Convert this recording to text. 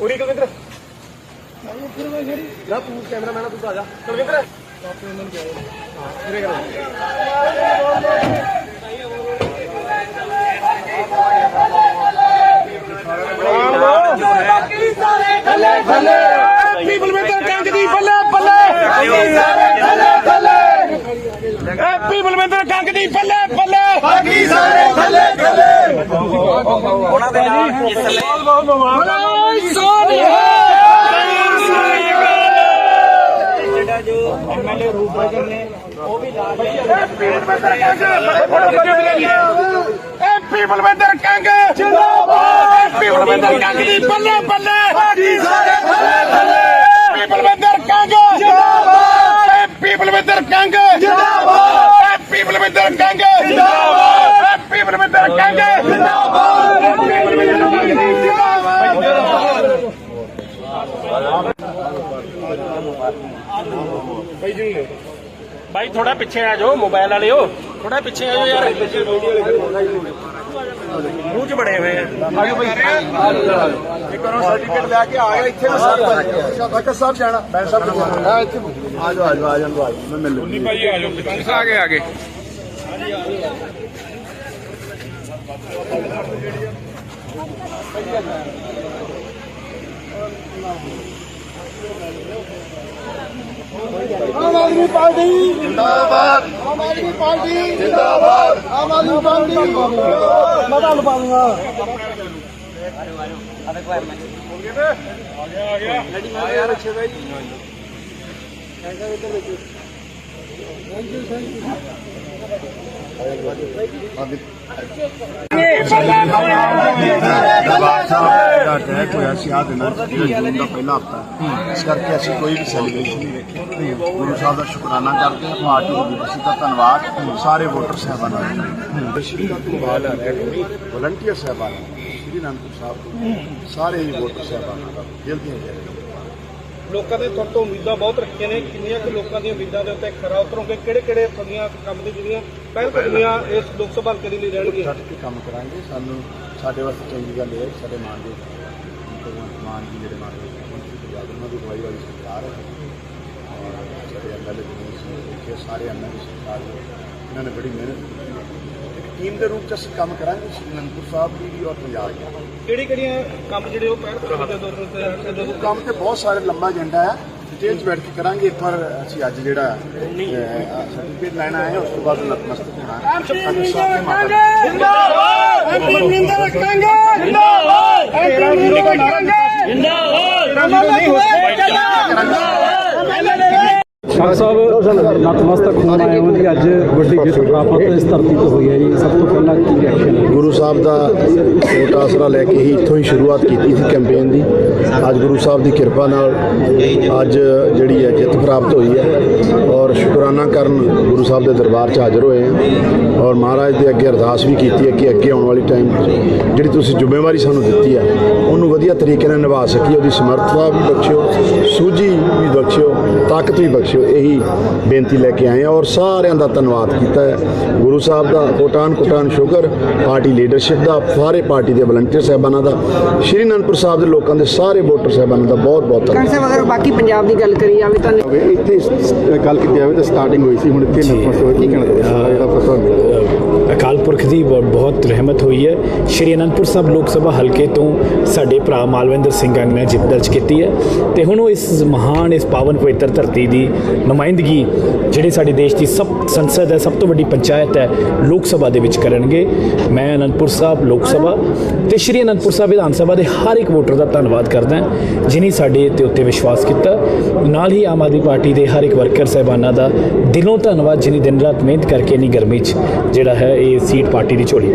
ਉਰੀ ਕੁਲਵਿੰਦਰ ਨਾ ਤੂੰ ਕੈਮਰਾਮੈਨ ਆ ਤੂੰ ਤਾਂ ਆ ਜਾ। ਕੁਲਵਿੰਦਰ ਹਾਂ ਉਰੇ ਕਰੋ ਬਾਕੀ ਸਾਰੇ ਥੱਲੇ ਥੱਲੇ। ਹੈਪੀ ਬਲਵਿੰਦਰ ਕੰਗ ਦੀ ਬੱਲੇ ਬੱਲੇ ਬਾਕੀ ਸਾਰੇ ਥੱਲੇ ਥੱਲੇ ਹੈਪੀ ਬਲਵਿੰਦਰ ਕੰਗ ਦੀ ਬੱਲੇ ਬੱਲੇ ਬਾਕੀ ਸਾਰੇ ਥੱਲੇ ਥੱਲੇ ਉਹਨਾਂ ਦੇ ਨਾਲ ਇਸ ਲਈ ਜਿਹੜਾ ਜੋ ਐਮਐਲਏ ਰੂਪਨਗਰ ਨੇ ਉਹ ਵੀ ਲਾ ਹੈਪੀ ਬਲਵਿੰਦਰ ਕੰਗ ਜਿੰਦਾਬਾਦ। ਹੈਪੀ ਬਲਵਿੰਦਰ ਕੰਗ ਦੀ ਬੱਲੇ ਬੱਲੇ। ਬਾਕੀ ਸਾਰੇ ਥੱਲੇ ਥੱਲੇ ਹੈਪੀ ਬਲਵਿੰਦਰ ਕੰਗ ਜਿੰਦਾਬਾਦ ਹੈਪੀ ਬਲਵਿੰਦਰ ਕੰਗ ਜਿੰਦਾਬਾਦ ਹੈਪੀ ਬਲਵਿੰਦਰ ਕੰਗ ਜਿੰਦਾਬਾਦ ਹੈਪੀ ਬਲਵਿੰਦਰ ਕੰਗ ਜਿੰਦਾਬਾਦ ਹੈਪੀ ਬਲਵਿੰਦਰ ਕੰਗ ਜਿੰਦਾਬਾਦ ਭਾਈ ਥੋੜਾ ਪਿੱਛੇ ਆ ਜਾਓ ਮੋਬਾਈਲ ਵਾਲਿਓ। ਥੋੜਾ ਪਿੱਛੇ ਆ ਜਾਓ ਯਾਰ। ਮੂੰਹ ਚ ਬੜੇ ਹੋਏ ਆ। ਇੱਕ ਵਾਰ ਸਰਟੀਫਿਕੇਟ ਲੈ ਕੇ ਆ ਗਿਆ ਇੱਥੇ ਮੈਂ ਸਭ ਕਰ ਬਾਕੀ ਸਭ ਜਾਣਾ। ਮੈਂ ਸਭ ਜਾਣਾ। ਇੱਥੇ ਆ ਜਾਓ ਆ ਜਾਓ ਆ ਜਾਓ ਆ ਜਾਓ। ਮੈਂ ਮਿਲ ਲੂੰ ਭਾਈ ਆ ਜਾਓ। ਆਗੇ ਆਗੇ ਆਮ ਆਦਮੀ ਪਾਰਟੀ ਜਿੰਦਾਬਾਦ। ਆਮ ਆਦਮੀ ਪਾਰਟੀ ਜਿੰਦਾਬਾਦ। ਆਮ ਆਦਮੀ ਪਾਰਟੀ। ਮੈਂ ਤੁਹਾਨੂੰ ਪਾ ਦੂੰਗਾ ਦਾ ਅਟੈਕ ਹੋਇਆ ਸੀ ਆਹ ਦਿਨਾਂ ਚ ਜਿਹੜਾ ਜੂਨ ਦਾ ਪਹਿਲਾ ਹਫਤਾ ਇਸ ਕਰਕੇ ਅਸੀਂ ਕੋਈ ਵੀ ਸੈਲੀਬ੍ਰੇਸ਼ਨ ਨਹੀਂ ਰੱਖੀ ਗੁਰੂ ਸਾਹਿਬ ਦਾ ਸ਼ੁਕਰਾਨਾ ਕਰਦੇ ਹਾਂ ਪਾਰਟੀ ਦੀ ਲੀਡਰਸ਼ਿਪ ਦਾ ਧੰਨਵਾਦ ਸਾਰੇ ਵੋਟਰ ਸਾਹਿਬਾਨਾਂ ਦਾ ਸ਼੍ਰੀ ਦਾ ਧੰਨਵਾਦ ਆ ਰਿਹਾ ਵਲੰਟੀਅਰ ਸਾਹਿਬਾਨਾਂ ਦਾ, ਸ਼੍ਰੀ ਅਨੰਦਪੁਰ ਸਾਹਿਬ ਤੋਂ ਸਾਰੇ ਹੀ ਵੋਟਰ ਸਾਹਿਬਾਨਾਂ ਦਾ ਦਿਲ ਦੀਆਂ ਜੈ ਲੋਕਾਂ ਦੇ ਤੁਹਾਡੇ ਤੋਂ ਉਮੀਦਾਂ ਬਹੁਤ ਰੱਖੀਆਂ ਨੇ ਕਿੰਨੀਆਂ ਕੁ ਲੋਕਾਂ ਦੀਆਂ ਉਮੀਦਾਂ ਦੇ ਉੱਤੇ ਖਰਾ ਉਤਰੋਗੇ ਕਿਹੜੇ ਕਿਹੜੇ ਤੁਹਾਡੀਆਂ ਕੰਮ ਦੀ ਜਿਹੜੀਆਂ ਪਹਿਲ ਕਦਮੀਆਂ ਇਸ ਲੋਕ ਸਭਾ ਹਲਕੇ ਦੇ ਲਈ ਰਹਿਣਗੀਆਂ? ਡਟ ਕੇ ਕੰਮ ਕਰਾਂਗੇ ਸਾਨੂੰ ਸਾਡੇ ਵਾਸਤੇ ਚੰਗੀ ਗੱਲ ਇਹ ਹੈ ਕਿ ਸਾਡੇ ਮਾਨ ਦੇ ਭਗਵੰਤ ਮਾਨ ਜੀ ਜਿਹੜੇ ਮਾਨ ਦੇ ਪੰਜਾਬ ਉਹਨਾਂ ਦੀ ਅਗਵਾਈ ਵਾਲੀ ਸਰਕਾਰ ਹੈ। ਔਰ ਸਾਡੇ ਐਮਐਲਏ ਜੀ ਦੇਖੇ ਸਾਰੇ ਐਮਐਲਏ ਸਰਕਾਰ ਇਹਨਾਂ ਨੇ ਬੜੀ ਮਿਹਨਤ ਕੀਤੀ ਟੀਮ ਦੇ ਰੂਪ ਚ ਅਸੀਂ ਕੰਮ ਕਰਾਂਗੇ ਸ਼੍ਰੀ ਅਨੰਦਪੁਰ ਸਾਹਿਬ ਦੀ ਵੀ ਔਰ ਪੰਜਾਬ ਦੀ। ਵੀ। ਕਿਹੜੀ ਕਿਹੜੀਆਂ ਕੰਮ ਜਿਹੜੇ ਉਹ ਪਹਿਲ ਕਦਮੀ ਦੇ ਦੌਰ ਤੇ ਰਹਿਣਗੇ ਜਦੋਂ ਕੰਮ ਤੇ ਬਹੁਤ ਸਾਰੇ ਲੰਮਾ ਏਜੰਡਾ ਹੈ। ਡਿਟੇਲ ਚ ਬੈਠ ਕੇ ਕਰਾਂਗੇ। ਇੱਕ ਵਾਰ ਅਸੀਂ ਅੱਜ ਜਿਹੜਾ ਸਰਟੀਫਿਕੇਟ ਲੈਣ ਆਏ ਹਾਂ ਉਸ ਤੋਂ ਬਾਅਦ ਨਤਮਸਤਕ ਹੋਣਾ ਸਾਡੇ ਸਾਹਮਣੇ ਮਾਤਾ ਜਿੰਦਾਬਾਦ। ਹੈਪੀ ਬਲਵਿੰਦਰ ਕੰਗ ਜਿੰਦਾਬਾਦ। ਹੈਪੀ ਸਾਹਿਬ, ਨਤਮਸਤਕ ਹੋਣ ਆਏ ਹੋ ਜੀ। ਅੱਜ ਵੱਡੀ ਜਿੱਤ ਪ੍ਰਾਪਤ ਇਸ ਧਰਤੀ ਤੋਂ ਹੋਈ ਹੈ ਜੀ। ਸਭ ਤੋਂ ਪਹਿਲਾਂ ਕੀ ਰਿਐਕਸ਼ਨ ਹੈ? ਗੁਰੂ ਸਾਹਿਬ ਦਾ ਕੋਟ ਆਸਰਾ ਲੈ ਕੇ ਹੀ ਇੱਥੋਂ ਹੀ ਸ਼ੁਰੂਆਤ ਕੀਤੀ ਸੀ ਕੈਂਪੇਨ ਦੀ। ਅੱਜ ਗੁਰੂ ਸਾਹਿਬ ਦੀ ਕਿਰਪਾ ਨਾਲ ਅੱਜ ਜਿਹੜੀ ਹੈ ਜਿੱਤ ਪ੍ਰਾਪਤ ਹੋਈ ਹੈ। ਔਰ ਸ਼ੁਕਰਾਨਾ ਕਰਨ ਗੁਰੂ ਸਾਹਿਬ ਦੇ ਦਰਬਾਰ 'ਚ ਹਾਜ਼ਰ ਹੋਏ ਹਾਂ। ਔਰ ਮਹਾਰਾਜ ਦੇ ਅੱਗੇ ਅਰਦਾਸ ਵੀ ਕੀਤੀ ਹੈ ਕਿ ਅੱਗੇ ਆਉਣ ਵਾਲੀ ਟਾਈਮ ਜਿਹੜੀ ਤੁਸੀਂ ਜ਼ਿੰਮੇਵਾਰੀ ਸਾਨੂੰ ਦਿੱਤੀ ਹੈ, ਉਹਨੂੰ ਵਧੀਆ ਤਰੀਕੇ ਨਾਲ ਨਿਭਾ ਸਕੀਏ। ਉਹਦੀ ਸਮਰੱਥਾ ਵੀ ਬਖਸ਼ਿਓ, ਸੂਝੀ ਵੀ ਬਖਸ਼ਿਓ। ਤਾਕਤ ਵੀ ਬਖਸ਼ਿਓ ਇਹੀ ਬੇਨਤੀ ਲੈ ਕੇ ਆਏ ਹਾਂ ਔਰ ਸਾਰਿਆਂ ਦਾ ਧੰਨਵਾਦ ਕੀਤਾ ਹੈ। ਗੁਰੂ ਸਾਹਿਬ ਦਾ ਕੋਟਾਨ ਕੋਟਾਨ ਸ਼ੁਕਰ ਪਾਰਟੀ ਲੀਡਰਸ਼ਿਪ ਦਾ ਸਾਰੇ ਪਾਰਟੀ ਦੇ ਵਲੰਟੀਅਰ ਸਾਹਿਬਾਨਾਂ ਦਾ ਸ਼੍ਰੀ ਅਨੰਦਪੁਰ ਸਾਹਿਬ ਦੇ ਲੋਕਾਂ ਦੇ ਸਾਰੇ ਵੋਟਰ ਸਾਹਿਬਾਨਾਂ ਦਾ ਬਹੁਤ ਬਹੁਤ ਧੰਨਵਾਦ। ਕਾਂਗਰਸ ਅਗਰ ਬਾਕੀ ਪੰਜਾਬ ਦੀ ਗੱਲ ਕਰੀ ਜਾਵੇ ਤਾਂ ਇੱਥੇ ਗੱਲ ਕੀਤੀ ਜਾਵੇ ਤਾਂ ਸਟਾਰਟਿੰਗ ਹੋਈ ਸੀ ਹੁਣ ਇੱਥੇ ਨਤਮਸਤਕ ਹੋਇਆ ਕੀ ਕਹਿਣਾ ਚਾਹੁੰਦੇ ਜਿਹੜਾ ਫਸਲ ਮਿਲਿਆ। ਪੁਰਖ ਦੀ ਬ- ਬਹੁਤ ਰਹਿਮਤ ਹੋਈ ਹੈ। ਸ਼੍ਰੀ ਅਨੰਦਪੁਰ ਸਾਹਿਬ ਲੋਕ ਸਭਾ ਹਲਕੇ ਤੋਂ ਸਾਡੇ ਭਰਾ ਮਾਲਵਿੰਦਰ ਸਿੰਘ ਅੰਗ ਨੇ ਜਿੱਤ ਦਰਜ ਕੀਤੀ ਹੈ ਤੇ ਹੁਣ ਉਹ ਇਸ ਮਹਾਨ, ਇਸ ਪਾਵਨ ਪਵਿੱਤਰ ਧਰਤੀ ਦੀ ਨੁਮਾਇੰਦਗੀ, ਜਿਹੜੀ ਸਾਡੇ ਦੇਸ਼ ਦੀ ਸਭ ਸੰਸਦ ਹੈ, ਸਭ ਤੋਂ ਵੱਡੀ ਪੰਚਾਇਤ ਹੈ, ਲੋਕ ਸਭਾ ਦੇ ਵਿੱਚ ਕਰਨਗੇ। ਮੈਂ ਅਨੰਦਪੁਰ ਸਾਹਿਬ ਲੋਕ ਸਭਾ ਤੇ ਸ਼੍ਰੀ ਅਨੰਦਪੁਰ ਸਾਹਿਬ ਵਿਧਾਨ ਸਭਾ ਦੇ ਹਰ ਇੱਕ ਵੋਟਰ ਦਾ ਧੰਨਵਾਦ ਕਰਦਾ ਹਾਂ ਸਾਡੇ ਤੇ ਉੱਤੇ ਵਿਸ਼ਵਾਸ ਕੀਤਾ। ਨਾਲ ਹੀ ਆਮ ਆਦਮੀ ਪਾਰਟੀ ਦੇ ਹਰ ਇੱਕ ਵਰਕਰ, ਸਹਿਬਾਨਾਂ ਦਾ ਦਿਲੋਂ ਧੰਨਵਾਦ ਜਿਨੀ ਦਿਨ ਰਾਤ ਮਿਹਨਤ ਕਰਕੇ ਇੰਨੀ ਗਰਮੀ 'ਚ ਜਿਹੜਾ ਹੈ ਇਹ ਸੀਟ ਪਾਰਟੀ ਦੀ ਝੋਲੀ